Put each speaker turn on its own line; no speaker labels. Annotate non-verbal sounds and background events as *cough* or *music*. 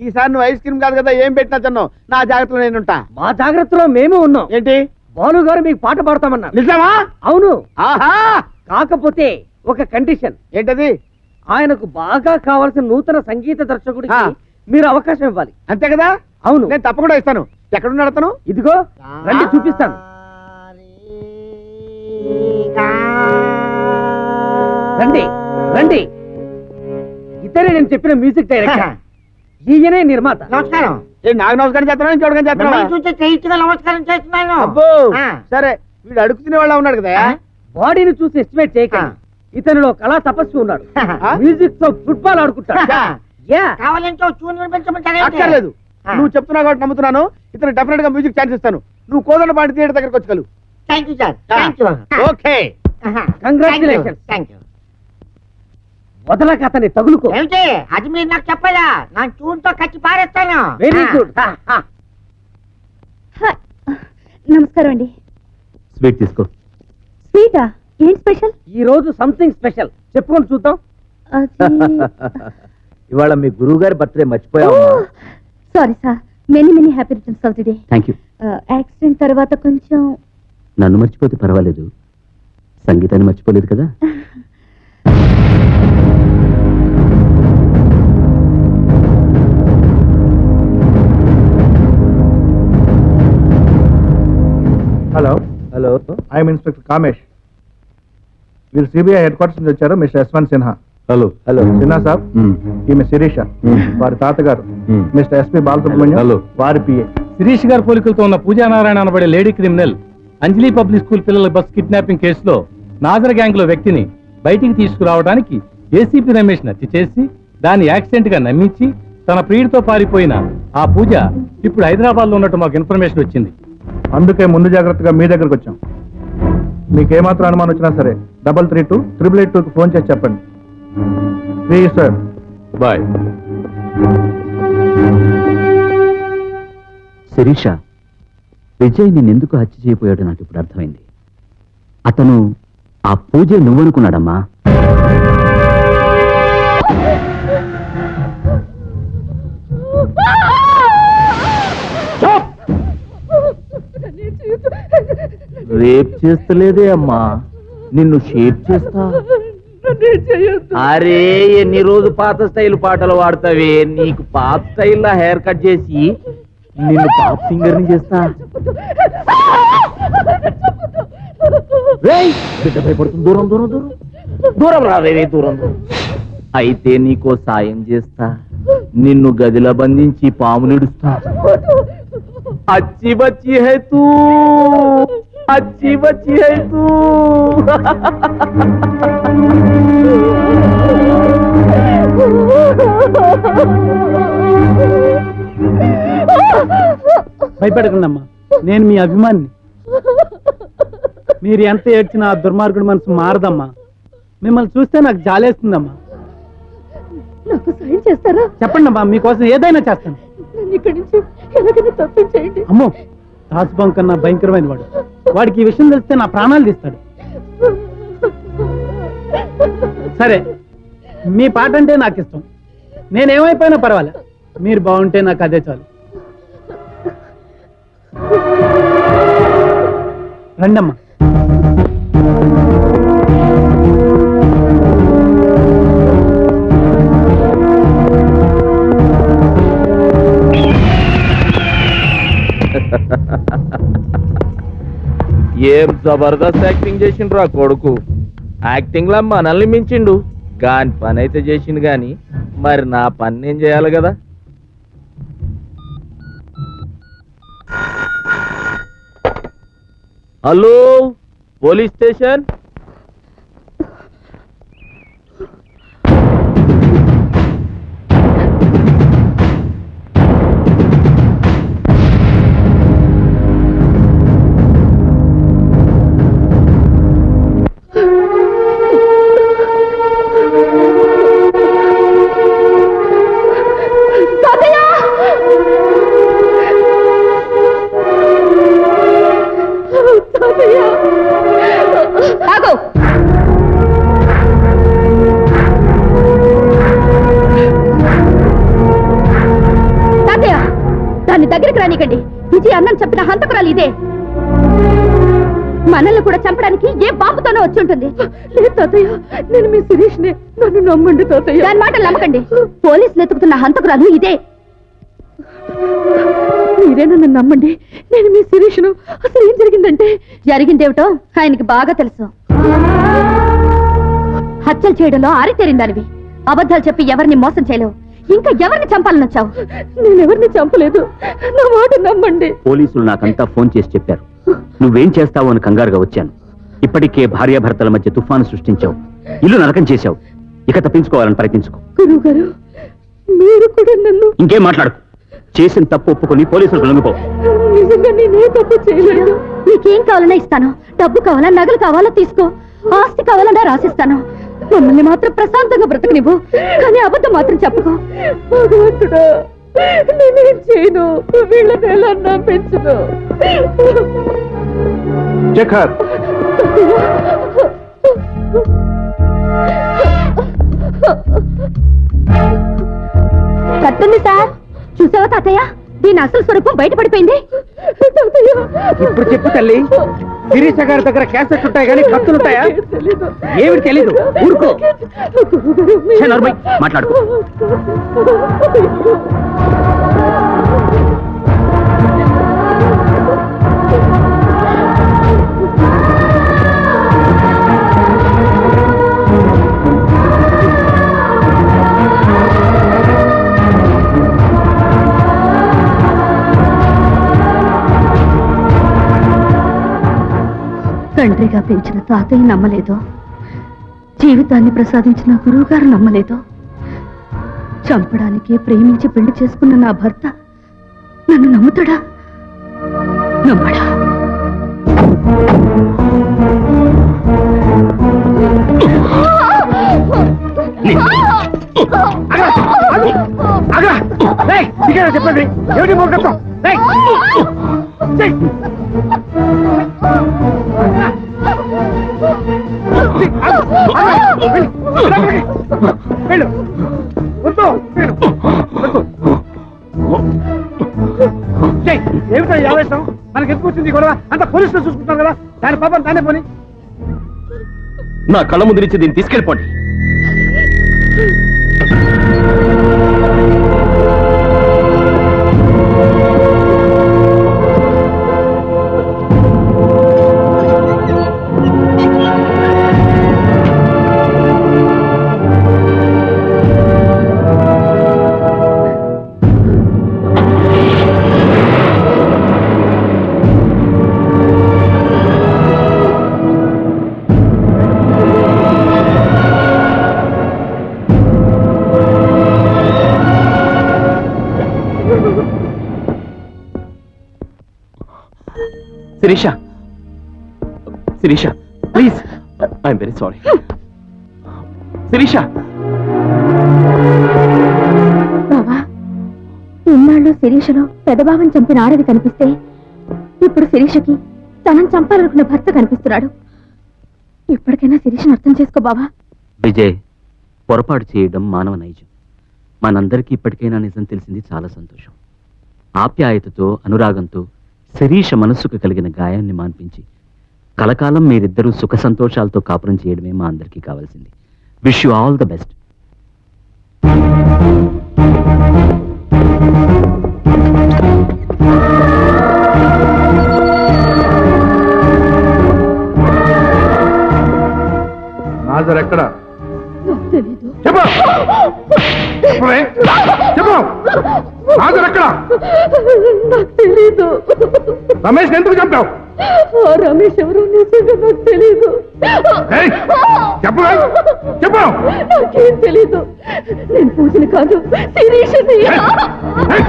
ఈసారి నువ్వు ice cream కాదు కదా ఏం పెట్టినా తిన్నావు? నా జాగ్రత్తలో నేనుంటా
మా జాగ్రత్తలో మేము ఉన్నాం.
ఏంటి?
భాను గారు మీకు పాట పాడతామన్నారు.
నిజమా?
అవును.
ఆహా!
కాకపోతే ఒక కండిషన్.
ఏంటది?
ఆయనకు బాగా కావాల్సిన నూతన సంగీత దర్శకుడికి. మీరు అవకాశం ఇవ్వాలి.
అంతే కదా?
అవును.
నేను తప్పకుండా ఇస్తాను. ఎక్కడున్నాడు అతను?
ఇదిగో రండి చూపిస్తాను. రండి రండి. ఇతరే నేను చెప్పిన మ్యూజిక్ డైరెక్టర్. ఈయనే నిర్మాత.
నమస్కారం.
ఏ నాకు నమస్కారం చేస్తున్నావు? ఇంకోటికని
మిమ్మల్ని
చేస్తున్నావా?
చూస్తే చేయించుగా నమస్కారం చేస్తున్నాను.
అబ్బో. సరే వీడు అడుగుతున్న వాళ్ళ ఉన్నాడు కదా?
బాడీని చూసి ఎస్టిమేట్ చేయకండి. ఇతనిలో కళా తపస్వి ఉన్నాడు? మ్యూజిక్తో ఫుట్బాల్ ఆడుకుంటాడు. యా.
కావాలంటే ఓ చూని వినిపించమంటారా
అక్కర్లేదు.
ఆ.
నువ్వు చెప్తున్నావు కాబట్టి నమ్ముతున్నాను. ఇతను డెఫినెట్గా మ్యూజిక్ ఛాన్స్ ఇస్తాను. నువ్వు కోదండ పాటి థియేటర్ దగ్గరకు వచ్చి
thank you sir thank you
okay.
Congratulations.
Thank you
వదలక అతన్ని తగులుకో.
ఏమిటి? అది మీరు నాకు చెప్పదా నా చూన్తో కచ్చి పారేస్తాను.
వెరీ. గుడ్.
నమస్కారం అండి.
స్వీట్ తీసుకో.
స్వీటా? ఏం స్పెషల్?
ఈ రోజు సంథింగ్ స్పెషల్. చెప్పుకొని చూద్దాం. *laughs*
ఇవాళ మీ గురువు గారి బర్త్డే మర్చిపోయావు
sorry sir. Many many happy returns of the day
thank you
accident తర్వాత కొంచెం
నన్ను మర్చిపోతే పర్వాలేదు. సంగీతాన్ని మర్చిపోలేదు కదా. *laughs*
Hello.
Hello.
I'm inspector Kamesh. వీరు సిబిఐ హెడ్ క్వార్టర్స్ నుంచి వచ్చారు mister Yashwant Sinha.
Hello. Hello.
Sinha సాబ్? ఈమె శిరీష. వారి తాతగారు. Mister SP Balasubrahmanyam.
Hello.
వారి పిఏ
శిరీష్ గారి పోలికలతో ఉన్న పూజా నారాయణ అనబడే lady criminal Anjali public school పిల్లల బస్ కిడ్నాపింగ్ కేసులో నాజర్ గ్యాంగ్లో వ్యక్తిని బయటికి తీసుకురావడానికి ఏసీపీ రమేష్ హత్య చేసి దాన్ని యాక్సిడెంట్గా నమ్మించి తన ప్రియుడితో పారిపోయిన ఆ పూజ ఇప్పుడు హైదరాబాద్లో ఉన్నట్టు మాకు ఇన్ఫర్మేషన్ వచ్చింది.
అందుకే ముందు జాగ్రత్తగా మీ దగ్గరకు వచ్చాం. మీకు ఏమాత్రం అనుమానం వచ్చినా సరే double three two triple eight టూకి ఫోన్ చేసి చెప్పండి. Please sir
bye. Sirisha Vijay నిన్నెందుకు హత్య చేయబోయాడో నాకు ఇప్పుడు అర్థమైంది. అతను ఆ పూజ నువ్వనుకున్నాడమ్మా. రేప్ చేస్తలేదే అమ్మా. నిన్ను షేప్ చేస్తా. అరే ఎన్ని రోజు పాత స్టైల్ పాటలు పాడతావే నీకు పాత స్టైల్ హెయిర్ కట్ చేసి నిన్ను పాప్ సింగర్ని చేస్తా. బిడ్డ భయపడుతుంది. దూరం దూరం దూరం. దూరం రావే దూరం దూరం. అయితే నీకో సాయం చేస్తా. నిన్ను గదిలో బంధించి పాము నిడుస్తా. అచ్చి బచ్చి హై తూ. అచ్చి బచ్చి హై తూ.
భయపడకండమ్మా నేను మీ అభిమాని మీరు ఎంత ఏడ్చినా ఆ దుర్మార్గుడు మనసు మారదమ్మా. మిమ్మల్ని చూస్తే నాకు జాలేస్తుందమ్మా.
నాకు సాయం చేస్తారా?
చెప్పండి అమ్మా మీకోసం ఏదైనా చేస్తాను.
నన్ను ఇక్కడి నుంచి ఎలాగైనా తప్పించేయండి.
అమ్మో తాజ్బాంగ్ కన్నా భయంకరమైన వాడు. వాడికి ఈ విషయం తెలిస్తే నా ప్రాణాలు తీస్తాడు. సరే మీ పాట అంటే నాకు ఇష్టం నేనేమైపోయినా పర్వాలే. మీరు బాగుంటే నాకు అదే చాలు. రండమ్మా.
ఏం జబర్దస్త్ యాక్టింగ్ చేసిండ్రు ఆ కొడుకు? యాక్టింగ్ లా మనల్ని మించిండు. కానీ పని అయితే చేసిండు గాని మరి నా పని నేను చేయాలి కదా? Hello police station? ఆగు.
తాతయ్య దాన్ని దగ్గరికి రానికండి. విజయ అన్నని చెప్పిన హంతకురాలు ఇదే. మనల్ని కూడా చంపడానికి ఏ బాబుతోనో వచ్చి ఉంటుంది. నేను మీ శిరీష్ నే నన్ను నమ్మండి తాతయ్య. దాని మాట నమ్మకండి. పోలీసులు ఎతుకుతున్న హంతకురాలు ఇదే. మీరే నన్ను నమ్మండి? నేను మీ శిరీష్ను. అసలు ఏం జరిగిందంటే? జరిగిందేమిటో ఆయనకి బాగా తెలుసు. హత్యలు చేయడంలో ఆరితేరిందానివి. అబద్ధాలు చెప్పి ఎవరిని మోసం చేయలేవు. ఇంకా ఎవరిని చంపాలని వచ్చావు? నేనెవరిని చంపలేదు. నా మాట నమ్మండి.
పోలీసులు నాకంతా ఫోన్ చేసి చెప్పారు. నువ్వేం చేస్తావో అని కంగారుగా వచ్చాను. ఇప్పటికే భార్యాభర్తల మధ్య తుఫాను సృష్టించావు. ఇల్లు నరకం చేశావు. ఇక తప్పించుకోవాలని ప్రయత్నించుకో.
గురువు గారు మీరు కూడా నన్ను
ఇంకేం మాట్లాడుకు. చేసిన తప్పు ఒప్పుకొని పోలీసులకు లొంగిపో.
నిజంగా నేనే తప్పు చేయలేదు? నీకేం కావాలన్నా ఇస్తాను. డబ్బు కావాలా నగలు కావాలా తీసుకో. ఆస్తి కావాలన్నా రాసిస్తాను. మమ్మల్ని మాత్రం ప్రశాంతంగా బ్రతకనివ్వు. కానీ అబద్ధం మాత్రం చెప్పుకో. భగవంతుడా నేనేం చేయను? వీళ్ళని ఎలా నమ్మించను?
శేఖర్
కట్టుంది సార్. చూసావా తాతయ్య? దీని అసలు స్వరూపం బయటపడిపోయింది.
ఇప్పుడు చెప్పు తల్లి. శిరీష గారి దగ్గర క్యాసెట్ ఉంటాయి కానీ కత్తులు ఉంటాయా? ఏమిటి తెలీదు. ఊరుకో.
మాట్లాడుకో.
తండ్రిగా పెంచిన తాతయ్య నమ్మలేదు జీవితాన్ని ప్రసాదించిన గురువు గారు నమ్మలేదు చంపడానికి ప్రేమించి పెళ్ళి చేసుకున్న నా భర్త నన్ను నమ్ముతాడా? నమ్మడా?
చెప్పండి. ఏమిటి పోలీసులు చూసుకుంటారు కదా? దాని పాపం తానే పోని.
నా కళ్ళ ముందు నుంచి దీన్ని తీసుకెళ్ళిపోండి. Sirisha. Sirisha please I'm very sorry Sirisha.
బావా ఇన్నాళ్ళు శిరీషలో పెదబావం చంపిన ఆడది కనిపిస్తే ఇప్పుడు శిరీషకి తనని చంపాలనుకున్న భర్త కనిపిస్తున్నాడు. ఇప్పటికైనా శిరీషను అర్థం చేసుకో బావా.
విజయ్ పొరపాటు చేయడం మానవ నైజం. మనందరికీ ఇప్పటికైనా నిజం తెలిసింది చాలా సంతోషం. ఆప్యాయతతో అనురాగంతో శరీష మనస్సుకు కలిగిన గాయాన్ని మాన్పించి కలకాలం మీరిద్దరూ సుఖ సంతోషాలతో కాపురం చేయడమే మా అందరికీ కావాల్సింది. Wish you all the best
Nazar ఎక్కడ? చెప్పు? *laughs* చెప్పు నాజర్ ఎక్కడ
నాకు తెలీదు
రమేష్ ఎందుకు చంపావు
రమేష్ ఎవరు నిజంగా నాకు తెలీదు
ఏయ్, చెప్పవే? చెప్పు
నాకేం తెలీదు నేను పూజని కాదు
ఏయ్.